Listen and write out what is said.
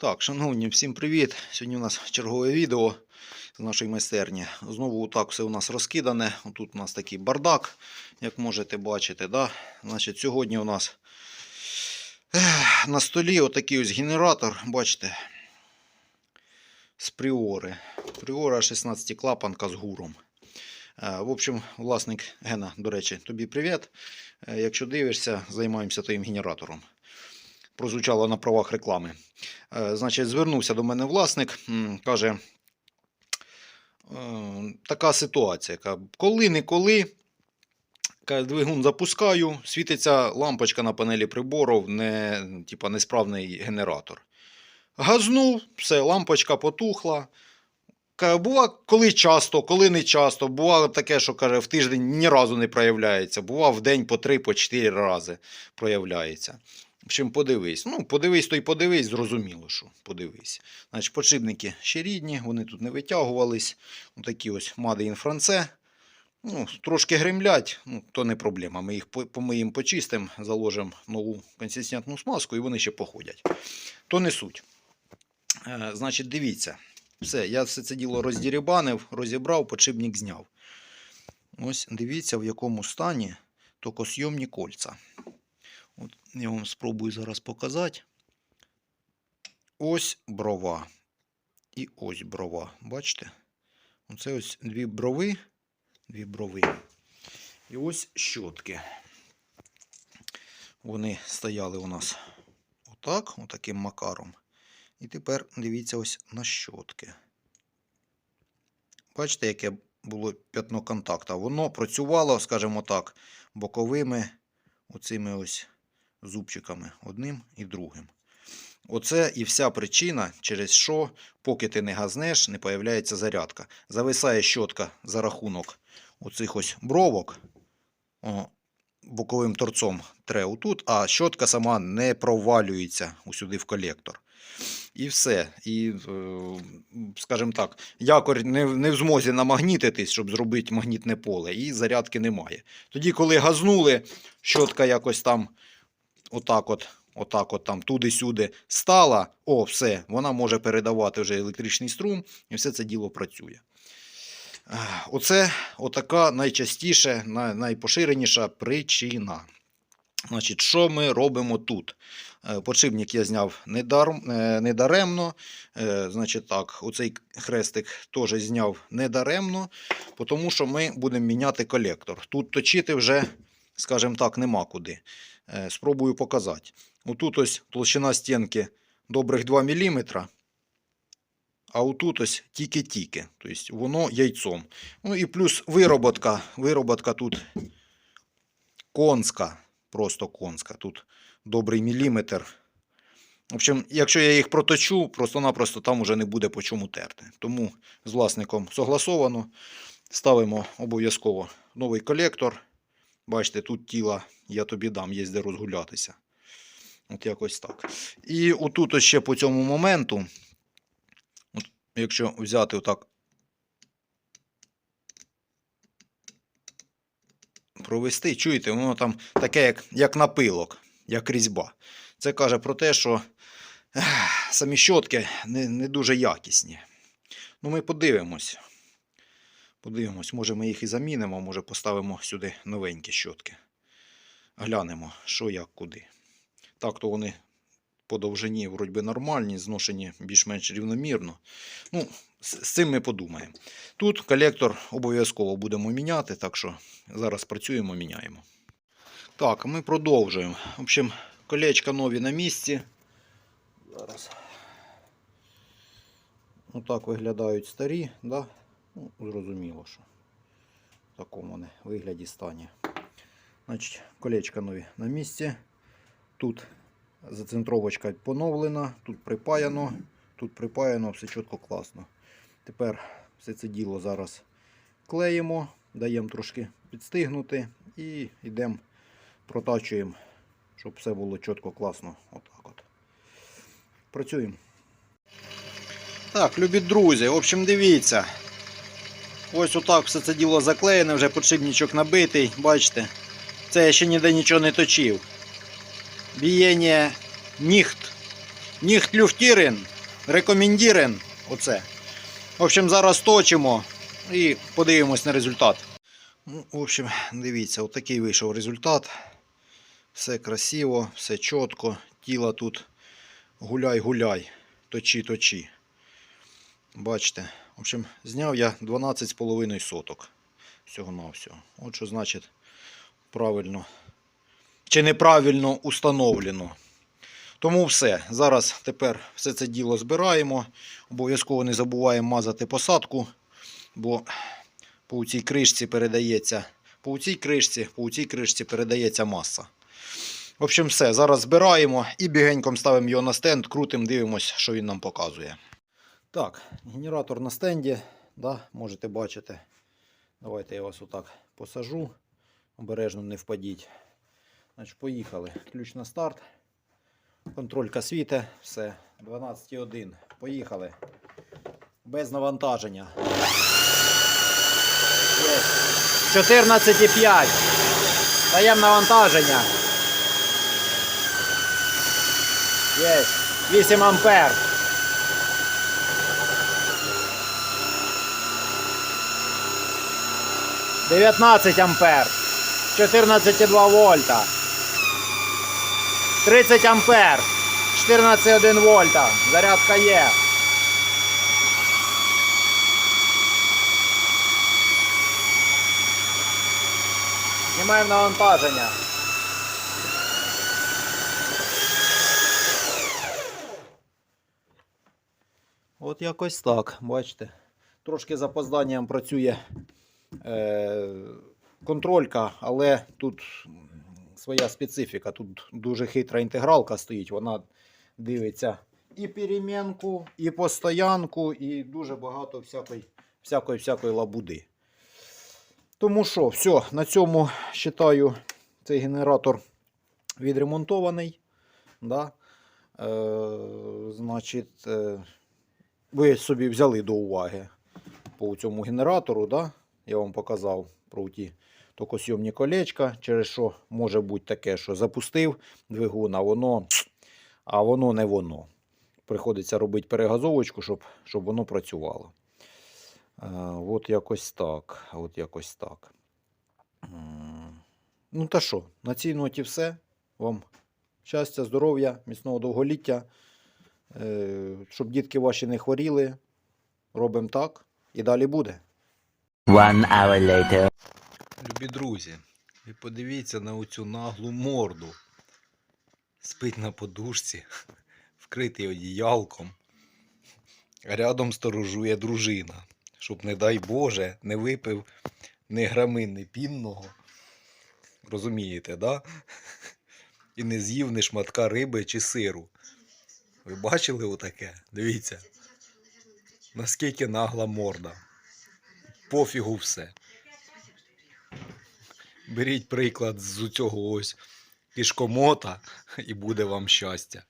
Так, шановні, всім привіт! Сьогодні у нас чергове відео з нашої майстерні. Знову так все у нас розкидане. Тут у нас такий бардак, як можете бачити. Да? Значить, Сьогодні у нас на столі отакий ось генератор, бачите, з пріори. Пріора 16 клапанка з гуром. Е, В общем, власник Гена, до речі, тобі привіт. Е, Якщо дивишся, займаємося твоїм генератором. Прозвучало на правах реклами. Е, Значить, звернувся до мене власник, каже, е, така ситуація. Коли-неколи двигун запускаю, світиться лампочка на панелі приборів, не, типа, несправний генератор. Газнув, все, лампочка потухла. Бува, коли часто, коли не часто. Бувало таке, що каже, в тиждень ні разу не проявляється. Бува в день по три, по чотири рази проявляється. Общем, подивись. Ну, подивись, то й подивись, зрозуміло, що подивись. Значить, подшипники ще рідні, вони тут не витягувались. Ось Made in France. Ну, трошки гремлять, ну, то не проблема. Ми їх по- помиємо, почистимо, заложимо нову консистентну смазку і вони ще походять. То не суть. Е, значить, дивіться. Все, я все це діло роздірібанив, розібрав, подшипник зняв. Ось дивіться, в якому стані токосйомні кольця. От я вам спробую зараз показати. Ось брова. І ось брова. Bачите? Оце ось дві брови. Дві брови. І ось щотки. Вони стояли у нас отак, отаким макаром. І тепер дивіться ось на щотки. Бачите, яке було п'ятно контакта. Воно працювало, скажімо так, боковими оцими ось зубчиками одним і другим. Оце і вся причина, через що, поки ти не газнеш, не появляється зарядка. Зависає щотка за рахунок оцих ось бровок. О, боковим торцом тре отут, а щотка сама не провалюється усюди в колектор. І все. І, е, скажімо так, якорь не, не в змозі намагнітитись, щоб зробити магнітне поле, і зарядки немає. Тоді, коли газнули, щотка якось там отак от, отак от там туди-сюди стала, о, все, вона може передавати вже електричний струм, і все це діло працює. Оце отака найчастіше, найпоширеніша причина. Значить, що ми робимо тут? Е, Подшипник я зняв недар- е, недаремно. Е, Значить так, оцей хрестик теж зняв недаремно, тому що ми будемо міняти колектор. Тут точити вже, скажімо так, нема куди. Е, Спробую показати. Отут ось толщина стінки добрих 2 мм, а отут ось тільки-тільки. Тобто воно яйцом. Ну і плюс вироботка. Вироботка тут конська, просто конська. Тут добрий міліметр. В общем, якщо я їх проточу, просто-напросто там уже не буде по чому терти. Тому з власником согласовано. Ставимо обов'язково новий колектор. Бачите, тут тіла я тобі дам, є де розгулятися. От якось так. І отут ось ще по цьому моменту, от якщо взяти отак, провести, чуєте, воно там таке, як, як напилок, як різьба. Це каже про те, що ех, самі щотки не, не дуже якісні. Ну, ми подивимось. Подивимось, може ми їх і замінимо, може поставимо сюди новенькі щотки. Глянемо, що як куди. Так, то вони по довжині вроді нормальні, зношені більш-менш рівномірно. Ну, з цим ми подумаємо. Тут колектор обов'язково будемо міняти, так що зараз працюємо, міняємо. Так, ми продовжуємо. В общем, колечка нові на місці. Зараз. Отак виглядають старі, да? Ну, зрозуміло, що в такому вони вигляді стані. Значить, колечка нові на місці. Тут зацентровочка поновлена, тут припаяно, тут припаяно, все чітко класно. Тепер все це діло зараз клеїмо, даємо трошки підстигнути і йдемо, протачуємо, щоб все було чітко класно. Отак от. Працюємо. Так, любі друзі, в общем, дивіться. Ось отак все це діло заклеєне, вже подшипничок набитий, бачите. Це я ще ніде нічого не точив. Бієння ніхт ніхтлюфтірен, рекомендірен. Оце. В общем, зараз точимо і подивимось на результат. Ну, в общем, дивіться, отакий вийшов результат. Все красиво, все чітко. Тіло тут гуляй-гуляй, точі-точі. Бачите, в общем, зняв я 12,5 соток. Всього на всього. От що значить правильно чи неправильно установлено. Тому все. Зараз тепер все це діло збираємо. Обов'язково не забуваємо мазати посадку, бо по цій кришці передається. По цій кришці, по цій кришці передається маса. В общем, все. Зараз збираємо і бігеньком ставимо його на стенд, крутим, дивимося, що він нам показує. Так, генератор на стенді, да, можете бачити. Давайте я вас отак посажу. Обережно не впадіть. Значить, поїхали. Ключ на старт. Контролька світе. Все. 12,1. Поїхали. Без навантаження. Є. 14,5. Даємо навантаження. Є. 8 ампер. Дев'ятнадцять ампер. 14,2 вольта. 30 ампер. 14,1 вольта. Зарядка є. Знімаємо навантаження. От якось так, бачите. Трошки з опозданням працює контролька, але тут своя специфіка. Тут дуже хитра інтегралка стоїть. Вона дивиться і перемінку, і постоянку, і дуже багато всякої, всякої лабуди. Тому що, все, на цьому вважаю, цей генератор відремонтований. Да? Е, значить, е, ви собі взяли до уваги по цьому генератору, да? Я вам показав про ті токосйомні колечка, через що може бути таке, що запустив двигун, а воно, а воно не воно. Приходиться робити перегазовочку, щоб, щоб воно працювало. Е, от якось так. От якось так. Ну та що, на цій ноті все. Вам щастя, здоров'я, міцного довголіття. Е, Щоб дітки ваші не хворіли. Робимо так і далі буде. One hour later. Любі друзі, ви подивіться на оцю наглу морду. Спить на подушці, вкритий одіялком. Рядом сторожує дружина, щоб, не дай Боже, не випив ні грамини пінного. Розумієте, да? І не з'їв ні шматка риби чи сиру. Ви бачили отаке? Дивіться. Наскільки нагла морда. Пофігу все. Беріть приклад з цього ось кішкомота і буде вам щастя.